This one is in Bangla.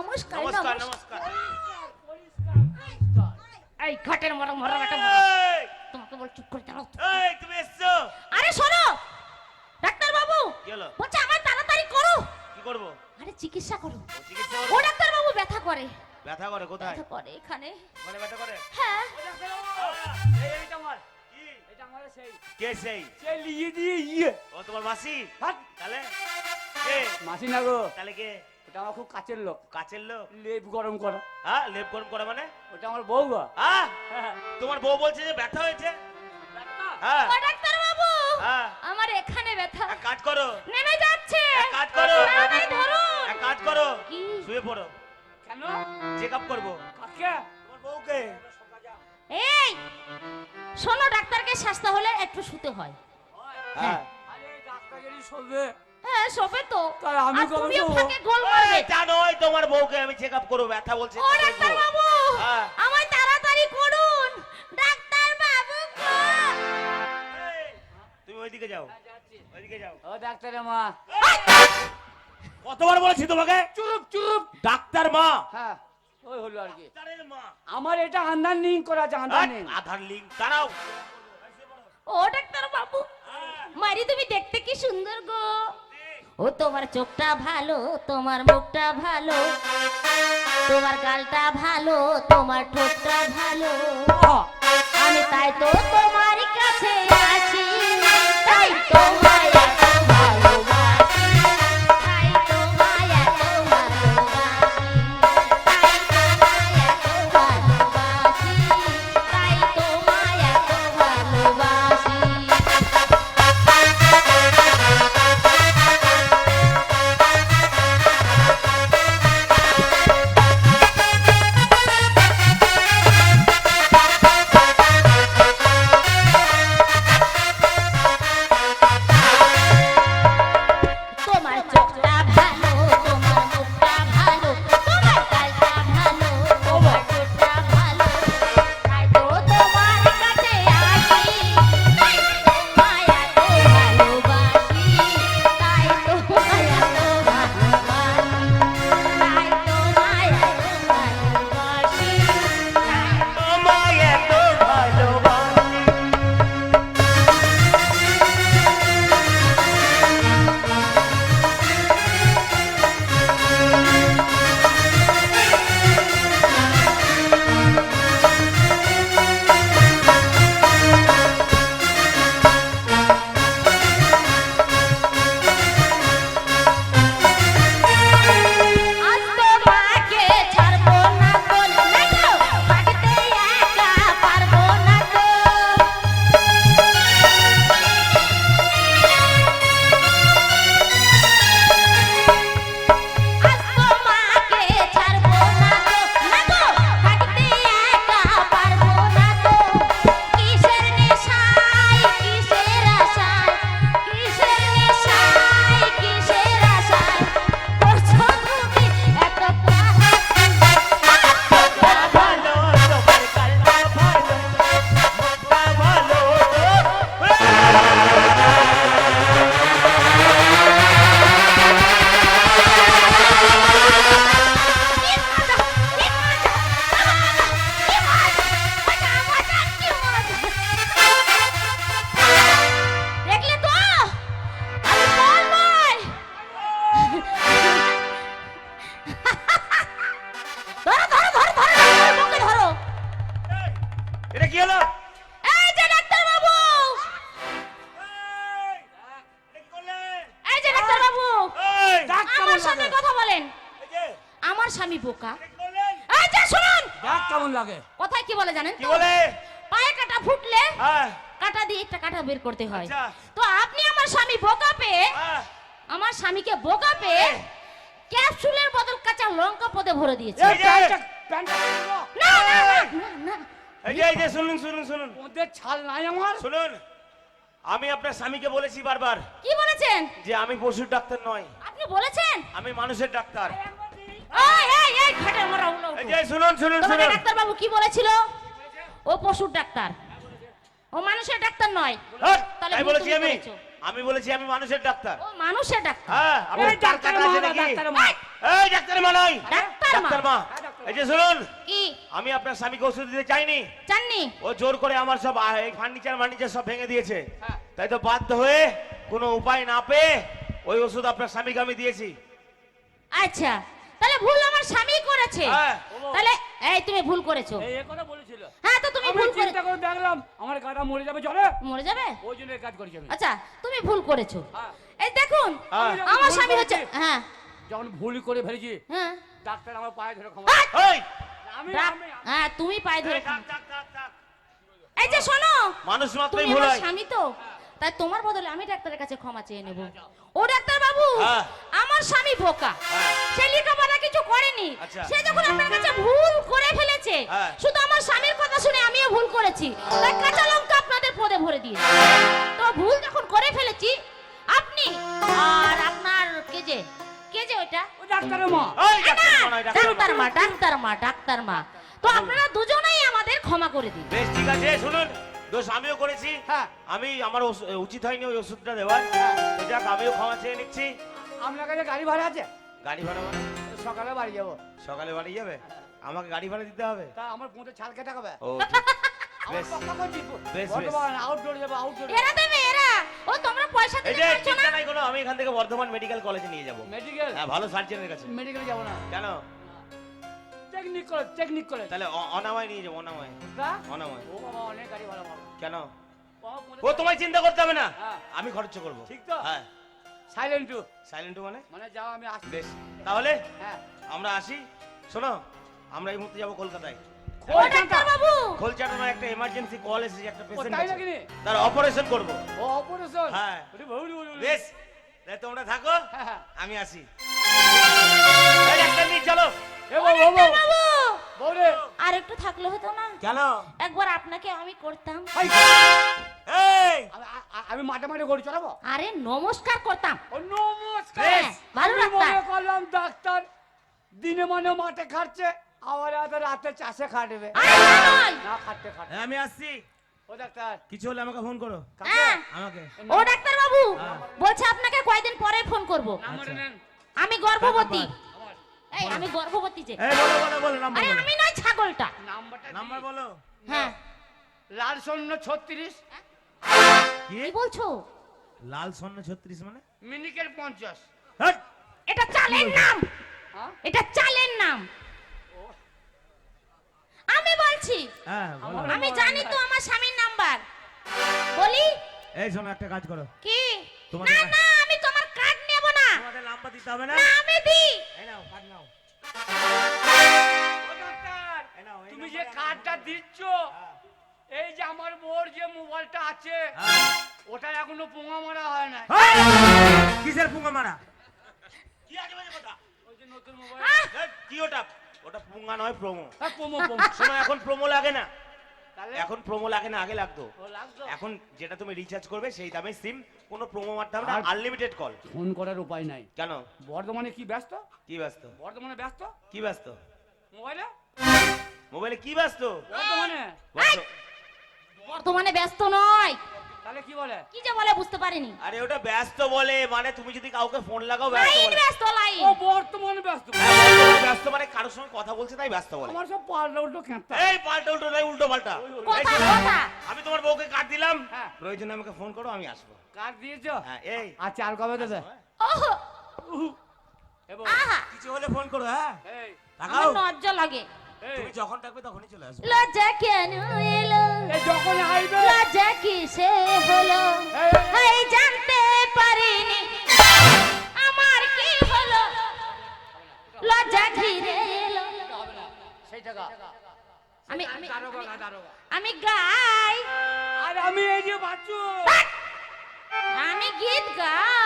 নমস্কার নমস্কার নমস্কার। এই ঘাটের মরা মরা বেটা তোমাকে বল চুপ করে দাঁড়াও এই তুমি এসছো? আরে শোনো ডাক্তার বাবু কি বলছে আমার তাড়াতাড়ি করো। কি করব? আরে চিকিৎসা করো। ও ও? ডাক্তার বাবু ব্যথা করে। ব্যথা করে কোথায়? ব্যথা করে এখানে। মানে ব্যথা করে? হ্যাঁ। এই, এইটা আমার, কি? এইটা আমার সেই, কে সেই? সেই লিয়ে দিয়ে ইয়ে। ও তোমার মাসি? হাট, তাহলে? কে মাসি না গো। তাহলে কে? ওটা আমার খুব কাছের লোক। কাছের লোক? লেপ গরম করা। হ্যাঁ লেপ গরম করে মানে? ওটা আমার বউ গো। হ্যাঁ? হ্যাঁ। তোমার বউ বলছে যে ব্যথা হয়েছে? হ্যাঁ। ডাক্তার বাবু হ্যাঁ। আমার এখানে ব্যথা। এক কাজ করো। নেমে যাচ্ছে। এক কাজ করো। এক কাজ করো। শুয়ে পড়ো। কেন? চেক আপ করব। কাকে? তোমার বউকে। এই শোনো ডাক্তারকে স্বাস্থ্য হলে একটু শুতে হয়। হ্যাঁ। আরে ডাক্তার যদি শোবে। হ্যাঁ তো। আমি গোল মারবে। তোমার বউকে আমি চেক আপ করব ব্যথা বলছে ও ডাক্তার বাবু হ্যাঁ। আমায় তাড়াতাড়ি করুন। ডাক্তার বাবু তুমি ওইদিকে যাও। ওইদিকে যাও। ও ডাক্তারের মা। কতবার বলেছি তোমাকে? চুপ চুপ। ডাক্তার মা। হ্যাঁ ওই হলো আর কি। আমার এটা আন্দার লিঙ্ক করা আছে লিঙ্ক আধার লিঙ্ক দাঁড়াও। ও ডাক্তার বাবু মারি তুমি দেখতে কি সুন্দর গো। ও তোমার চোখটা ভালো তোমার মুখটা ভালো তোমার গালটা ভালো তোমার ঠোঁটটা ভালো। আমি তাই তো তোমার কাছে আছি। তাই তোমায় স্বামী বোকা। শুনুন। ডাক কেমন লাগে। কথায় কি বলে জানেন কি বলে? পায়ে কাটা ফুটলে হ্যাঁ। কাটা দিয়ে একটা কাটা বের করতে হয়। আচ্ছা। তো আপনি আমার স্বামী বোকা পেয়ে হ্যাঁ। আমার স্বামীকে বোকা পেয়ে ক্যাপসুলের বদল কাঁচা লঙ্কা পদে ভরে দিয়েছে। না, না না এই যে এই যে শুনুন শুনুন শুনুন। ওদের ছাল নাই আমার? শুনুন। আমি আপনার স্বামীকে বলেছি বারবার কি বলেছেন? যে আমি পশুর ডাক্তার নয়। আপনি বলেছেন? আমি মানুষের ডাক্তার। এই এই এই খাটের মরা উলো এই যে শুনুন শুনুন শুনুন। ডাক্তার বাবু কি বলেছিল? ও পশুর ডাক্তার। ও মানুষের ডাক্তার নয়। তাহলে তাই বলেছি আমি। আমি বলেছি আমি মানুষের ডাক্তার। ও মানুষের ডাক্তার। হ্যাঁ এই আপনার ডাক্তার আছে নাকি এই ডাক্তারের মা। নয় ডাক্তার ডাক্তার মা ডাক্তার মা। ডাক্তার এই যে শুনুন। কি? আমি আপনার স্বামীকে ওষুধ দিতে চাইনি। জাননি ও জোর করে আমার সব ফার্নিচার ফার্নিচার সব ভেঙে দিয়েছে। হ্যাঁ। তাই তো বাধ্য হয়ে কোনো উপায় না পেয়ে ওই ওষুধ আপনার স্বামীকে আমি দিয়েছি। আচ্ছা। তাহলে ভুল আমার স্বামী করেছে। হ্যাঁ। তাহলে এই তুমি ভুল করেছ। এই কথা বলেছিল। হ্যাঁ তো তুমি ভুল করে চিন্তা করে দেখলাম আমার গাটা মরে যাবে চলে। মরে যাবে? ওই জন্য কাজ করেছি আমি। আচ্ছা তুমি ভুল করেছ। হ্যাঁ। এই দেখুন হ্যাঁ। আমার স্বামী হচ্ছে হ্যাঁ। যখন ভুল করে ফেলেছি হ্যাঁ। ডাক্তার আমার পায়ে ধরে ক্ষমা এই! আমি আমি হ্যাঁ তুমি পায়ে ধরে এই, যে শোনো মানুষ তুমি মাত্রই ভুল হয়। স্বামী তো? তাই তোমার বদলে আমি ডাক্তারের কাছে ক্ষমা চেয়ে নেব। ও ডাক্তার বাবু হ্যাঁ। আমার স্বামী ভোকা হ্যাঁ। সে লেখাপড়া কিছু করেনি। আচ্ছা। সে যখন আপনার কাছে ভুল করে ফেলেছে হ্যাঁ। শুধু আমার স্বামীর কথা শুনে আমিও ভুল করেছি। তাই কাঁচা লঙ্কা আপনাদের পদে ভরে দিয়েছি তো ভুল যখন করে ফেলেছি আপনি আর আপনার কে যে? কে যে ওইটা? ও ডাক্তারের মা। এই, ডাক্তার মা নয়, ডাক্তার মা। ডাক্তার মা ডাক্তার মা ডাক্তার মা। তো আপনারা দুজনেই আমাদের ক্ষমা করে দিন। বেশ ঠিক আছে শুনুন। দোষ আমিও করেছি। হ্যাঁ। আমি আমার উচিত হয়নি ওই ওষুধটা দেওয়ার। তো যাক আমিও ক্ষমা চেয়ে নিচ্ছি। আপনার কাছে গাড়ি ভাড়া আছে? গাড়ি ভাড়া মানে? সকালে বাড়ি যাব। সকালে বাড়ি যাবে? আমাকে গাড়ি ভাড়া দিতে হবে? তা আমার পৌঁছে ছাল কেটে খাবে। ও বেশ। বেশ। আউটডোর যাব আউটডোর এরা দেবে এরা। ও তোমরা পয়সা এই দিতে পারছ না? চিন্তা নাই কোনো আমি এখান থেকে বর্ধমান মেডিকেল কলেজে নিয়ে যাব। মেডিকেল হ্যাঁ ভালো সার্জনের কাছে। মেডিকেলে যাব না। কেন? টেকনিক কলেজ টেকনিক কলেজ তাহলে অনাময় নিয়ে যাব অনাময়। অনাময়। ও বাবা অনেক গাড়ি পাবো কেন? ও তোমায় চিন্তা করতে হবে না। হ্যাঁ। আমি খরচ করব। ঠিক তো? হ্যাঁ। সাইলেন্ট টু সাইলেন্ট মানে? মানে যাও আমি আসছি। বেশ। তাহলে হ্যাঁ। আমরা আসি। শোনো আমরা এই মুহূর্তে যাব কলকাতায়। বাবু! একটা এমার্জেন্সি কল এসেছে একটা পেশেন্ট তাই নাকি? রে? তার অপারেশন করব। ও অপারেশন হ্যাঁ। বেশ। তোমরা থাকো। আমি আসি। চলো। এ বাবু! আর একটু থাকলে হতো না? কেন? একবার আপনাকে আমি করতাম। আমি- মাঠে মাঠে গড়ি চড়াবো? আরে নমস্কার করতাম। ও নমস্কার! ভালো আমি ডাক্তার। করলাম ডাক্তার দিনে মানে মাঠে খাটছে আবার এত রাতে চাষে খাটবে। না খাটতে খাটতে। আমি আসছি। ও ডাক্তার। কিছু হলে আমাকে ফোন করো? হ্যাঁ। আমাকে। ও ডাক্তার বাবু হ্যাঁ। বলছে আপনাকে কয়দিন পরে ফোন করব? আচ্ছা। আমি গর্ভবতী। এই আমি গর্ভবতী যে। এই বলো বলো বলো নাম্বার আরে আমি নয় ছাগলটা। নাম্বারটা নাম্বার বলো। হ্যাঁ। লাল শূন্য কি? কি বলছো? লাল মানে? মিনিকেল পঞ্চাশ। এটা চালের নাম। হ্যাঁ। এটা চালের নাম। আমি বলছি। হ্যাঁ আমি জানি তো আমার স্বামীর নাম্বার। বলি? এই শোনো একটা কাজ করো। কি? না না- আমি তোমার কার্ড নেব না। তোমাদের নাম্বার দিতে হবে না? না আমি দি। এই নাও। কার্ডটা দিচ্ছ? হ্যাঁ। এই যে আমার বোর যে মোবাইলটা আছে হ্যাঁ। ওটা এখনও পোঙা মারা হয় না কিসের পুঙ্গা মারা? কি বাজে কথা? ওই যে নতুন মোবাইল। কি ওটা? ওটা পুঙ্গা নয় প্রোমো হ্যাঁ পোমো পোমো শোনো এখন প্রোমো লাগে না। তাহলে? এখন প্রোমো লাগে না আগে লাগতো। লাগতো। এখন যেটা তুমি রিচার্জ করবে সেই দামে সিম কোনো প্রোমো মারতে হবে না আনলিমিটেড কল ফোন করার উপায় নাই। কেন? বর্ধমানে কি ব্যস্ত? কি ব্যস্ত? বর্ধমানে ব্যস্ত? কি ব্যস্ত? মোবাইলে? মোবাইলে কি ব্যস্ত? ব্যস্ত- বর্তমানে ব্যস্ত নয়। তাহলে কি বলে? কি যে বলে বুঝতে পারিনি। আরে ওটা ব্যস্ত বলে মানে তুমি যদি কাউকে ফোন লাগাও ব্যস্ত বলে। ব্যস্ত লাইন। ও বর্তমানে ব্যস্ত। হ্যাঁ, ব্যস্ত মানে কারোর সঙ্গে কথা বলছে তাই ব্যস্ত বলে। আমার সব পাল্টা উল্টো এই পাল্টা উল্টো নাই উল্টো পাল্টা। কথা কথা। আমি তোমার বউকে কাট দিলাম। হ্যাঁ। প্রয়োজনে আমাকে ফোন করো আমি আসব। কার্ড দিয়েছ? হ্যাঁ এই। আচ্ছা আর কবে দেবে? ওহো। কিছু হলে ফোন করো হ্যাঁ? এই তাকাও লজ্জা লাগে। তুমি যখন থাকবে তখনই চলে আসবে। লজ্জা কেন এলো? এই যখন আইবে লজ্জা কিসে হলো? এই, জানতে পারিনি। আমার কি হলো? লজ্জা ঘিরে এলো। সেই আমি আমি আমি গাই। আর আমি এই যে বাচ্চু। আমি গীত গাই।